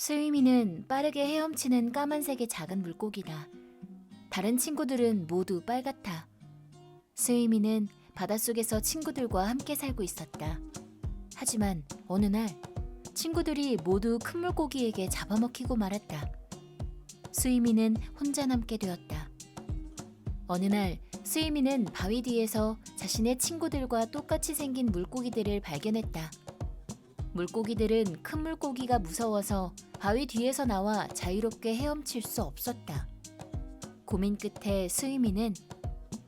스위미는 빠르게 헤엄치는 까만색의 작은 물고기다. 다른 친구들은 모두 빨갛다. 스위미는 바닷속에서 친구들과 함께 살고 있었다. 하지만 어느 날 친구들이 모두 큰 물고기에게 잡아먹히고 말았다. 스위미는 혼자 남게 되었다. 어느 날 스위미는 바위 뒤에서 자신의 친구들과 똑같이 생긴 물고기들을 발견했다. 물고기들은 큰 물고기가 무서워서 바위 뒤에서 나와 자유롭게 헤엄칠 수 없었다. 고민 끝에 스위미는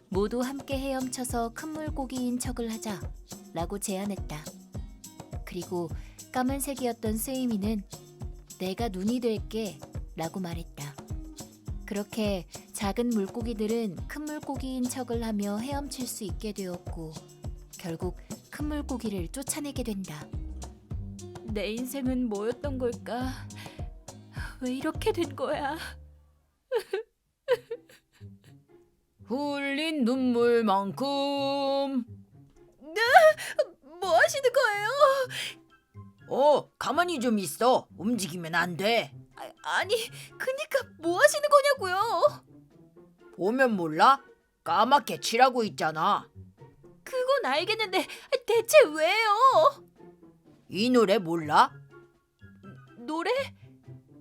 모두 함께 헤엄쳐서 큰 물고기인 척을 하자 라고 제안했다. 그리고 까만색이었던 스위미는 내가 눈이 될게 라고 말했다. 그렇게 작은 물고기들은 큰 물고기인 척을 하며 헤엄칠 수 있게 되었고 결국 큰 물고기를 쫓아내게 된다. 내 인생은 뭐였던 걸까? 왜 이렇게 된 거야? 흘린 눈물만큼 뭐 하시는 거예요? 어 가만히 좀 있어 움직이면 안 돼 아, 니 그니까 뭐 하시는 거냐고요? 보면 몰라 까맣게 칠하고 있잖아 그건 알겠는데 대체 왜요? 이 노래 몰라 노래?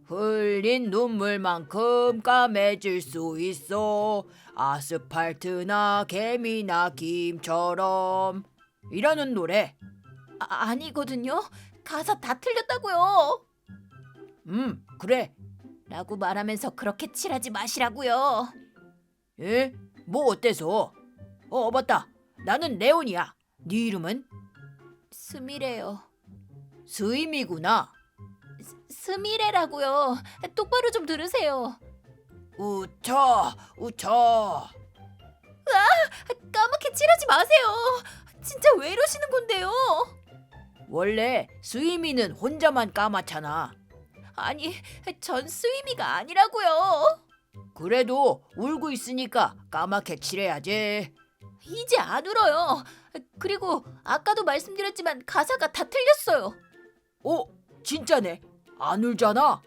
흘린 눈물만큼 까매질 수 있어 아스팔트나 개미나 김처럼 이라는 노래 아, 아니거든요. 가사 다 틀렸다고요. 음 그래 라고 말하면서 그렇게 칠하지 마시라고요. 예? 뭐 어때서 어 맞다 나는 레온이야 네 이름은 스미레요. 스임이구나 스미레라고요. 똑바로 좀 들으세요. 우차 우차 까맣게 칠하지 마세요. 진짜 왜 이러시는 건데요? 원래 스위미는 혼자만 까맣잖아 아니, 전 스위미가 아니라고요. 그래도 울고 있으니까 까맣게 칠해야지 이제 안 울어요. 그리고 아까도 말씀드렸지만 가사가 다 틀렸어요. 어? 진짜네 안 울잖아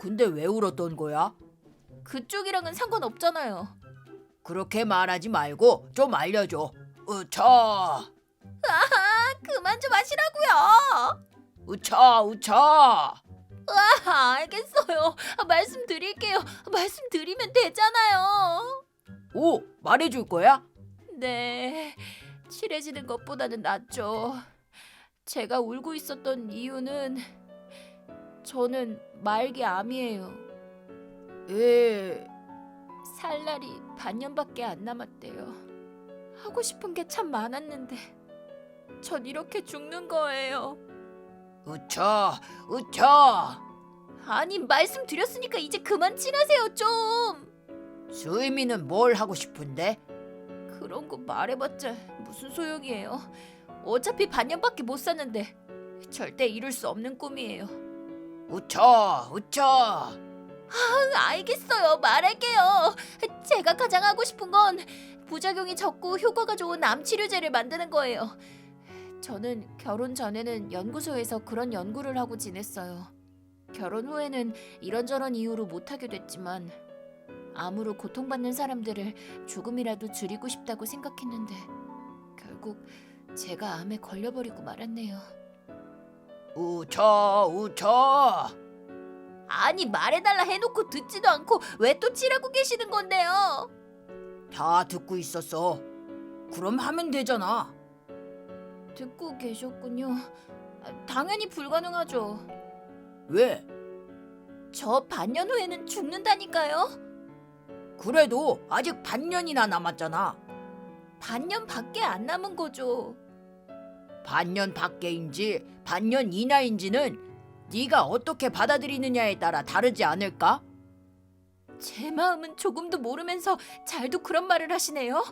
근데 왜 울었던 거야? 그쪽이랑은 상관없잖아요. 그렇게 말하지 말고 좀 알려줘 우차 아, 그만 좀 하시라고요. 우차 우차 아, 알겠어요. 말씀드릴게요. 말씀드리면 되잖아요. 오 말해줄 거야? 네, 칠해지는 것보다는 낫죠. 제가 울고 있었던 이유는 저는 말기 암이에요. 에 살 날이 반년밖에 안 남았대요. 하고 싶은 게 참 많았는데 전 이렇게 죽는 거예요. 우차 우차 아니 말씀드렸으니까 이제 그만 칠하세요 좀. 스위미는 뭘 하고 싶은데? 그런 거 말해봤자 무슨 소용이에요. 어차피 반년밖에 못 사는데 절대 이룰 수 없는 꿈이에요. 우차 응, 알겠어요. 말할게요. 제가 가장 하고 싶은 건 부작용이 적고 효과가 좋은 암 치료제를 만드는 거예요. 저는 결혼 전에는 연구소에서 그런 연구를 하고 지냈어요. 결혼 후에는 이런저런 이유로 못하게 됐지만 암으로 고통받는 사람들을 조금이라도 줄이고 싶다고 생각했는데 결국 제가 암에 걸려버리고 말았네요. 우차 우차 아니 말해달라 해놓고 듣지도 않고 왜또 칠하고 계시는 건데요? 다 듣고 있었어 그럼 하면 되잖아 듣고 계셨군요. 아, 당연히 불가능하죠. 왜? 저 반년 후에는 죽는다니까요. 그래도 아직 반년이나 남았잖아 반년 밖에 안 남은 거죠. 반년 밖에인지 반년 이나인지는 네가 어떻게 받아들이느냐에 따라 다르지 않을까? 제 마음은 조금도 모르면서 잘도 그런 말을 하시네요.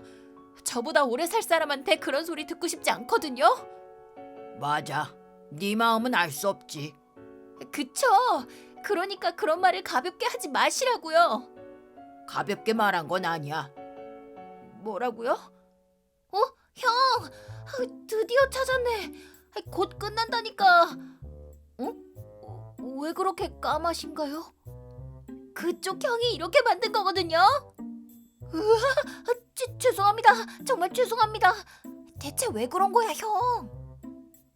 저보다 오래 살 사람한테 그런 소리 듣고 싶지 않거든요. 맞아 네 마음은 알 수 없지 그쵸? 그러니까 그런 말을 가볍게 하지 마시라고요. 가볍게 말한 건 아니야 뭐라고요? 어? 형! 아, 드디어 찾았네. 아, 곧 끝난다니까. 어? 어, 왜 그렇게 까마신가요? 그쪽 형이 이렇게 만든 거거든요. 으아, 죄, 죄송합니다. 정말 죄송합니다. 대체 왜 그런 거야, 형?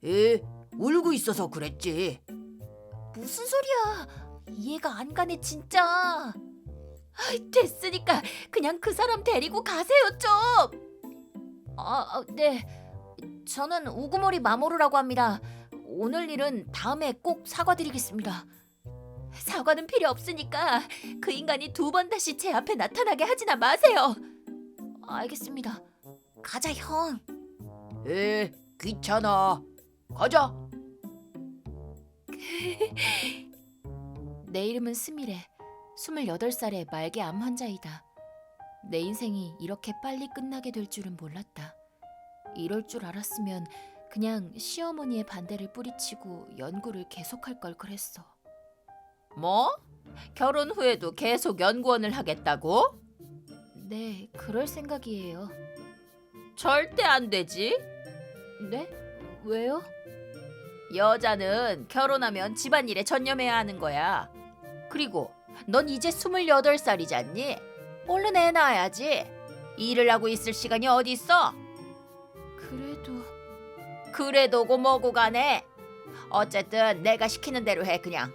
에, 울고 있어서 그랬지. 무슨 소리야? 이해가 안 가네 진짜. 됐으니까 그냥 그 사람 데리고 가세요 좀. 아, 아, 네. 저는 우구모리 마모루라고 합니다. 오늘 일은 다음에 꼭 사과드리겠습니다. 사과는 필요 없으니까 그 인간이 두 번 다시 제 앞에 나타나게 하지나 마세요. 알겠습니다. 가자 형. 에, 귀찮아. 가자. 내 이름은 스미레. 28살의 말기 암 환자이다. 내 인생이 이렇게 빨리 끝나게 될 줄은 몰랐다. 이럴 줄 알았으면 그냥 시어머니의 반대를 뿌리치고 연구를 계속할 걸 그랬어. 뭐? 결혼 후에도 계속 연구원을 하겠다고? 네, 그럴 생각이에요. 절대 안 되지. 네? 왜요? 여자는 결혼하면 집안일에 전념해야 하는 거야. 그리고 넌 이제 28살이잖니? 얼른 애 낳아야지. 일을 하고 있을 시간이 어디 있어? 그래도 그래도고 뭐고 간에. 어쨌든 내가 시키는 대로 해 그냥.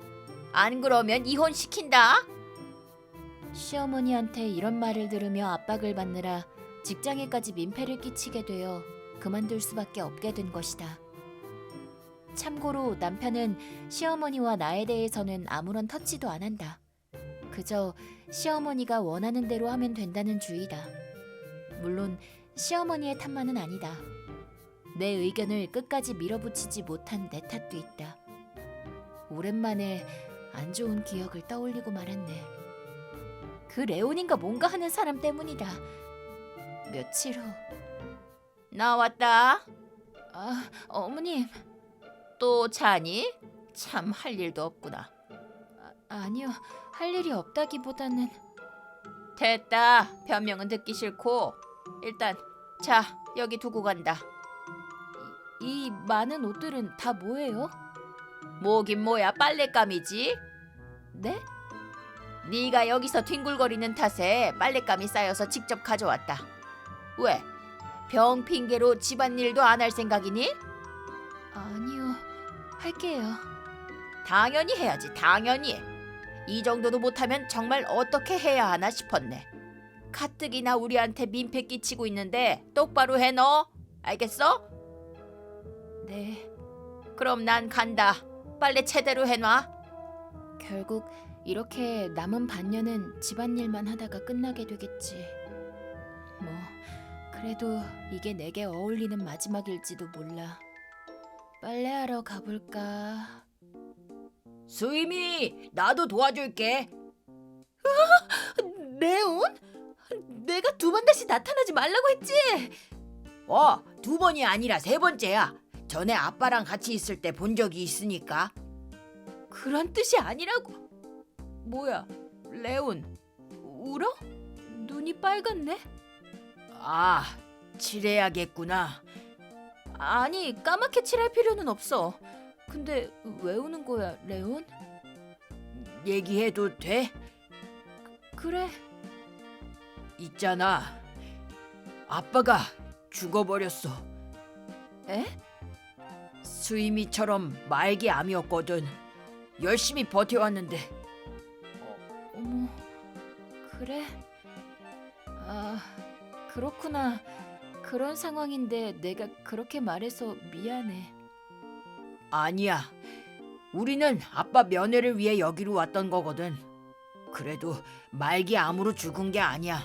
안 그러면 이혼 시킨다. 시어머니한테 이런 말을 들으며 압박을 받느라 직장에까지 민폐를 끼치게 되어 그만둘 수밖에 없게 된 것이다. 참고로 남편은 시어머니와 나에 대해서는 아무런 터치도 안 한다. 그저 시어머니가 원하는 대로 하면 된다는 주의다. 물론 시어머니의 탓만은 아니다. 내 의견을 끝까지 밀어붙이지 못한 내 탓도 있다. 오랜만에 안 좋은 기억을 떠올리고 말았네. 그 레온인가 뭔가 하는 사람 때문이다. 며칠 후, 나왔다. 아 어머님, 또 자니? 참 할 일도 없구나. 아, 아니요 할 일이 없다기보다는 됐다. 변명은 듣기 싫고 일단 자 여기 두고 간다. 이 많은 옷들은 다 뭐예요? 뭐긴 뭐야 빨랫감이지. 네? 네가 여기서 뒹굴거리는 탓에 빨랫감이 쌓여서 직접 가져왔다. 왜? 병 핑계로 집안일도 안 할 생각이니? 아니요 할게요. 당연히 해야지 당연히. 이 정도도 못하면 정말 어떻게 해야 하나 싶었네. 가뜩이나 우리한테 민폐 끼치고 있는데 똑바로 해 너. 알겠어? 네 그럼 난 간다. 빨래 제대로 해놔. 결국 이렇게 남은 반년은 집안일만 하다가 끝나게 되겠지. 뭐 그래도 이게 내게 어울리는 마지막일지도 몰라. 빨래하러 가볼까? 수임이 나도 도와줄게. 레온? 내가 두 번 다시 나타나지 말라고 했지. 어, 두 번이 아니라 세 번째야. 전에 아빠랑 같이 있을 때 본 적이 있으니까. 그런 뜻이 아니라고. 뭐야, 레온. 울어? 눈이 빨갛네. 아, 칠해야겠구나. 아니 까맣게 칠할 필요는 없어. 근데 왜 우는 거야, 레온? 얘기해도 돼? 그래. 있잖아. 아빠가 죽어버렸어. 에? 수임이처럼 말기 암이었거든. 열심히 버텨왔는데 어머, 그래? 아, 그렇구나. 그런 상황인데 내가 그렇게 말해서 미안해. 아니야. 우리는 아빠 면회를 위해 여기로 왔던 거거든. 그래도 말기 암으로 죽은 게 아니야.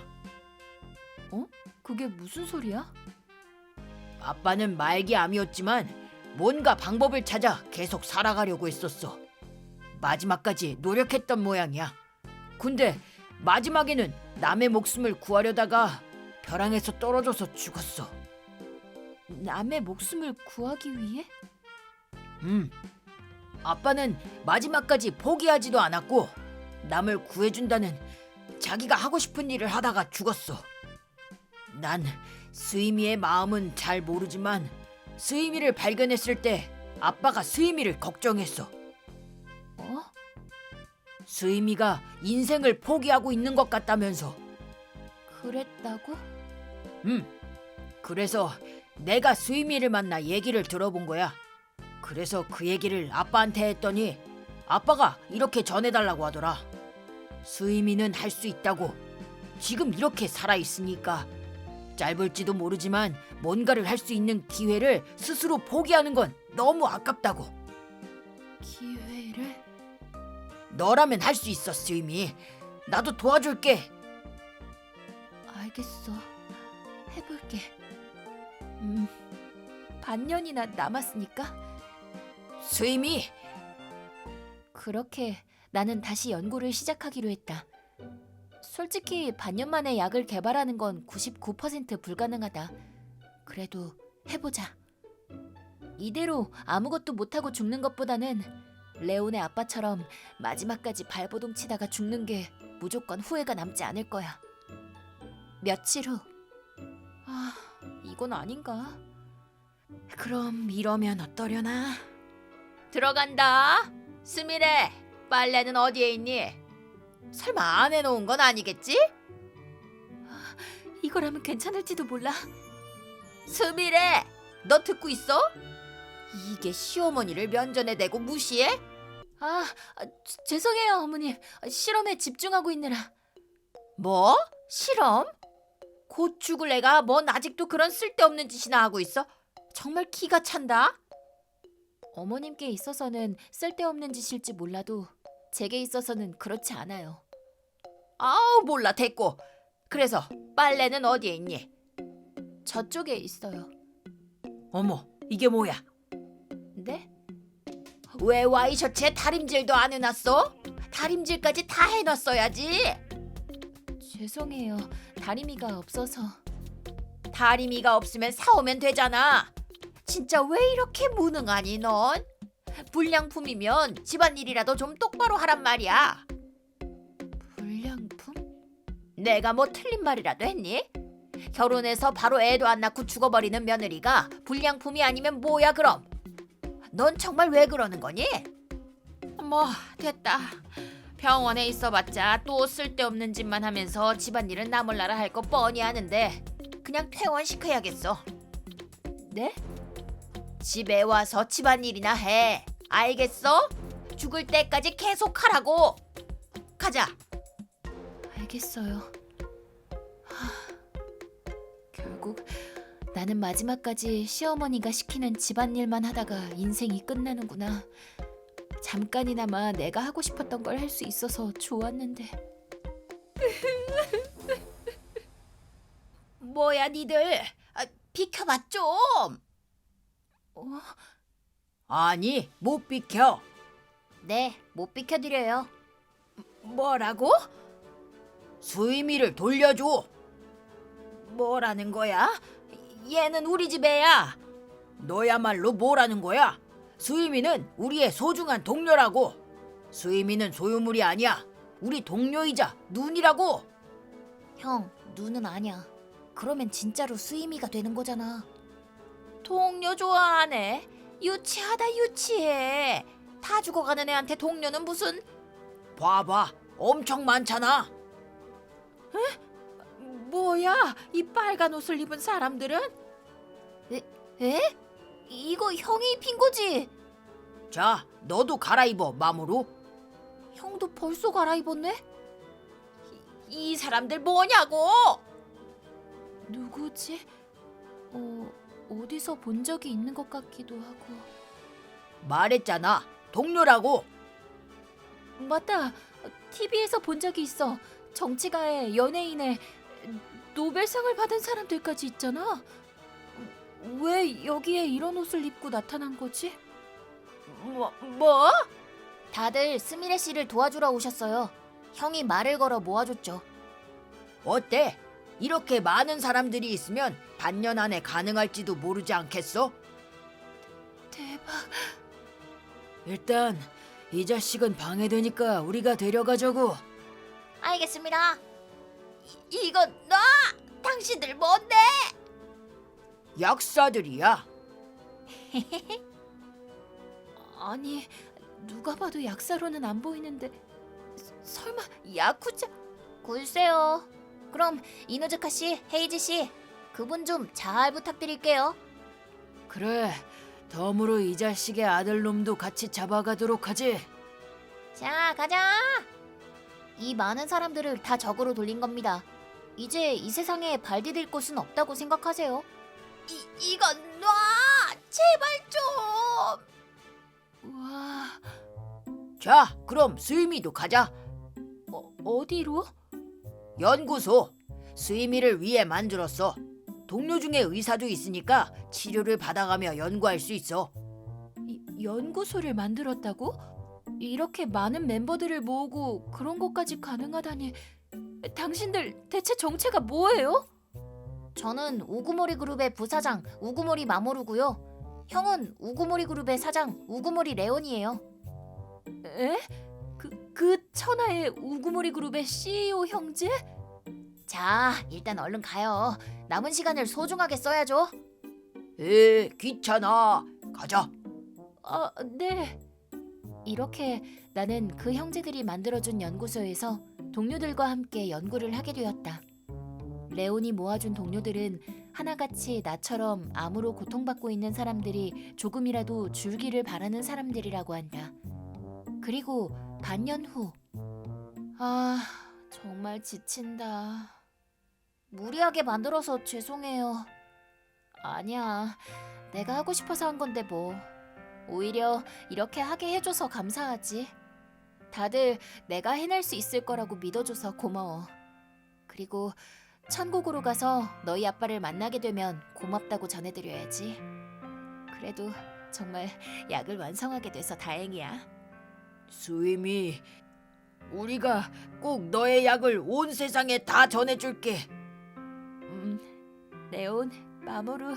그게 무슨 소리야? 아빠는 말기 암이었지만 뭔가 방법을 찾아 계속 살아가려고 했었어. 마지막까지 노력했던 모양이야. 근데 마지막에는 남의 목숨을 구하려다가 벼랑에서 떨어져서 죽었어. 남의 목숨을 구하기 위해? 음. 아빠는 마지막까지 포기하지도 않았고 남을 구해준다는 자기가 하고 싶은 일을 하다가 죽었어. 난 스이미의 마음은 잘 모르지만 스이미를 발견했을 때 아빠가 스이미를 걱정했어. 어? 수임이가 인생을 포기하고 있는 것 같다면서. 그랬다고? 음. 그래서 내가 수임이를 만나 얘기를 들어본 거야. 그래서 그 얘기를 아빠한테 했더니 아빠가 이렇게 전해달라고 하더라. 수임이는 할 수 있다고. 지금 이렇게 살아 있으니까 짧을지도 모르지만 뭔가를 할 수 있는 기회를 스스로 포기하는 건 너무 아깝다고. 기회를? 너라면 할 수 있어, 수임이. 나도 도와줄게. 알겠어. 해볼게. 음, 반년이나 남았으니까 수임이 그렇게 나는 다시 연구를 시작하기로 했다. 솔직히 반년 만에 약을 개발하는 건 99% 불가능하다. 그래도 해보자. 이대로 아무것도 못하고 죽는 것보다는 레온의 아빠처럼 마지막까지 발버둥 치다가 죽는 게 무조건 후회가 남지 않을 거야. 며칠 후. 아, 이건 아닌가? 그럼 이러면 어떠려나? 들어간다. 수미래, 빨래는 어디에 있니? 설마 안 해놓은 건 아니겠지? 이거라면 괜찮을지도 몰라. 수미래, 너 듣고 있어? 이게 시어머니를 면전에 대고 무시해? 아, 아, 지- 죄송해요, 어머님. 아, 실험에 집중하고 있느라. 뭐? 실험? 곧 죽을 애가 뭔 아직도 그런 쓸데없는 짓이나 하고 있어? 정말 기가 찬다. 어머님께 있어서는 쓸데없는 짓일지 몰라도 제게 있어서는 그렇지 않아요. 아우 몰라 됐고. 그래서 빨래는 어디에 있니? 저쪽에 있어요. 어머, 이게 뭐야? 네? 왜 와이셔츠에 다림질도 안 해놨어? 다림질까지 다 해놨어야지. 죄송해요. 다리미가 없어서. 다리미가 없으면 사오면 되잖아. 진짜 왜 이렇게 무능하니 넌? 불량품이면 집안일이라도 좀 똑바로 하란 말이야. 불량품? 내가 뭐 틀린 말이라도 했니? 결혼해서 바로 애도 안 낳고 죽어버리는 며느리가 불량품이 아니면 뭐야 그럼? 넌 정말 왜 그러는 거니? 뭐 됐다. 병원에 있어봤자 또 쓸데없는 짓만 하면서 집안일은 나몰라라 할 거 뻔히 아는데 그냥 퇴원시켜야겠어. 네? 집에 와서 집안 일이나 해. 알겠어? 죽을 때까지 계속 하라고. 가자. 알겠어요. 하, 결국 나는 마지막까지 시어머니가 시키는 집안일만 하다가 인생이 끝나는구나. 잠깐이나마 내가 하고 싶었던 걸 할 수 있어서 좋았는데. 뭐야 니들? 아, 비켜봐 좀. 어? 아니 못 비켜. 네, 못 비켜드려요. 뭐라고? 수임이를 돌려줘. 뭐라는 거야? 얘는 우리 집 애야. 너야말로 뭐라는 거야? 수임이는 우리의 소중한 동료라고. 수임이는 소유물이 아니야. 우리 동료이자 눈이라고. 형, 눈은 아니야. 그러면 진짜로 수임이가 되는 거잖아. 동료 좋아하네. 유치하다 유치해. 다 죽어가는 애한테 동료는 무슨? 봐봐, 엄청 많잖아. 에? 뭐야? 이 빨간 옷을 입은 사람들은? 에? 이거 형이 입힌 거지? 자, 너도 갈아입어 마모로. 형도 벌써 갈아입었네? 이, 이 사람들 뭐냐고? 누구지? 어, 어디서 본 적이 있는 것 같기도 하고. 말했잖아, 동료라고. 맞다. TV에서 본 적이 있어. 정치가에 연예인에 노벨상을 받은 사람들까지 있잖아. 왜 여기에 이런 옷을 입고 나타난 거지? 뭐, 뭐? 다들 스미레 씨를 도와주러 오셨어요. 형이 말을 걸어 모아줬죠. 어때? 이렇게 많은 사람들이 있으면 반년 안에 가능할지도 모르지 않겠어? 대박. 일단 이 자식은 방해되니까 우리가 데려가자고. 알겠습니다. 이, 이건 나! 당신들 뭔데? 약사들이야. 아니, 누가 봐도 약사로는 안 보이는데 설마 야쿠자? 글쎄요. 그럼 이노즈카 씨, 헤이지 씨, 그분 좀 잘 부탁드릴게요. 그래. 덤으로 이 자식의 아들놈도 같이 잡아가도록 하지. 자, 가자. 이 많은 사람들을 다 적으로 돌린 겁니다. 이제 이 세상에 발 디딜 곳은 없다고 생각하세요. 이 이건 놔. 제발 좀. 와, 자, 그럼 스위미도 가자. 어, 어디로? 연구소. 스위미를 위해 만들었어. 동료 중에 의사도 있으니까 치료를 받아가며 연구할 수 있어. 연구소를 만들었다고? 이렇게 많은 멤버들을 모으고 그런 것까지 가능하다니 당신들 대체 정체가 뭐예요? 저는 우구모리 그룹의 부사장 우구모리 마모루고요. 형은 우구모리 그룹의 사장 우구모리 레온이에요. 에? 그, 그 천하의 우구모리 그룹의 CEO 형제? 자, 일단 얼른 가요. 남은 시간을 소중하게 써야죠. 에, 귀찮아. 가자. 아, 네. 이렇게 나는 그 형제들이 만들어준 연구소에서 동료들과 함께 연구를 하게 되었다. 레온이 모아준 동료들은 하나같이 나처럼 암으로 고통받고 있는 사람들이 조금이라도 줄기를 바라는 사람들이라고 한다. 그리고 반년 후. 아, 정말 지친다. 무리하게 만들어서 죄송해요. 아니야. 내가 하고 싶어서 한 건데 뭐. 오히려 이렇게 하게 해줘서 감사하지. 다들 내가 해낼 수 있을 거라고 믿어줘서 고마워. 그리고 천국으로 가서 너희 아빠를 만나게 되면 고맙다고 전해드려야지. 그래도 정말 약을 완성하게 돼서 다행이야. 스위미, 우리가 꼭 너의 약을 온 세상에 다 전해줄게. 음, 레온, 마모루,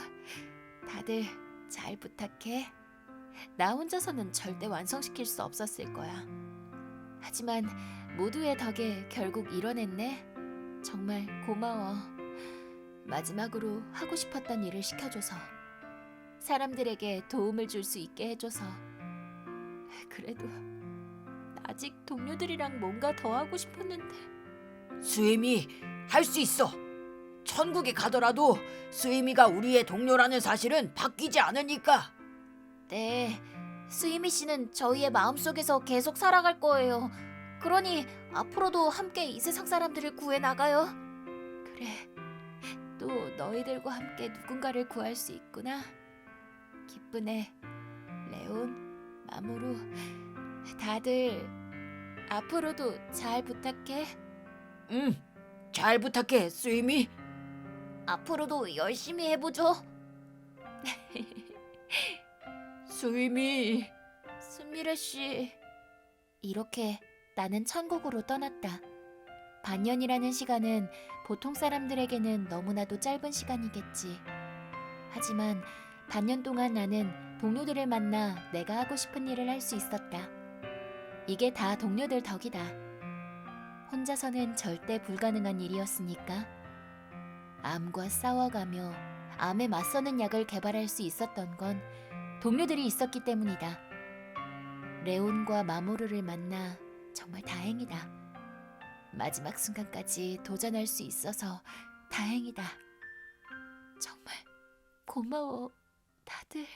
다들 잘 부탁해. 나 혼자서는 절대 완성시킬 수 없었을 거야. 하지만 모두의 덕에 결국 이뤄냈네. 정말 고마워. 마지막으로 하고 싶었던 일을 시켜줘서 사람들에게 도움을 줄 수 있게 해줘서 그래도 아직 동료들이랑 뭔가 더 하고 싶었는데 스위미, 할수 있어. 천국에 가더라도 스위미가 우리의 동료라는 사실은 바뀌지 않으니까. 네, 스이미 씨는 저희의 마음속에서 계속 살아갈 거예요. 그러니 앞으로도 함께 이 세상 사람들을 구해 나가요. 그래, 또 너희들과 함께 누군가를 구할 수 있구나. 기쁘네, 레온, 마모루, 다들 앞으로도 잘 부탁해. 응, 잘 부탁해, 스위미. 앞으로도 열심히 해보죠. 스위미. 스미레 씨. 이렇게 나는 천국으로 떠났다. 반년이라는 시간은 보통 사람들에게는 너무나도 짧은 시간이겠지. 하지만 반년 동안 나는 동료들을 만나 내가 하고 싶은 일을 할 수 있었다. 이게 다 동료들 덕이다. 혼자서는 절대 불가능한 일이었으니까. 암과 싸워가며 암에 맞서는 약을 개발할 수 있었던 건 동료들이 있었기 때문이다. 레온과 마모루를 만나 정말 다행이다. 마지막 순간까지 도전할 수 있어서 다행이다. 정말 고마워, 다들.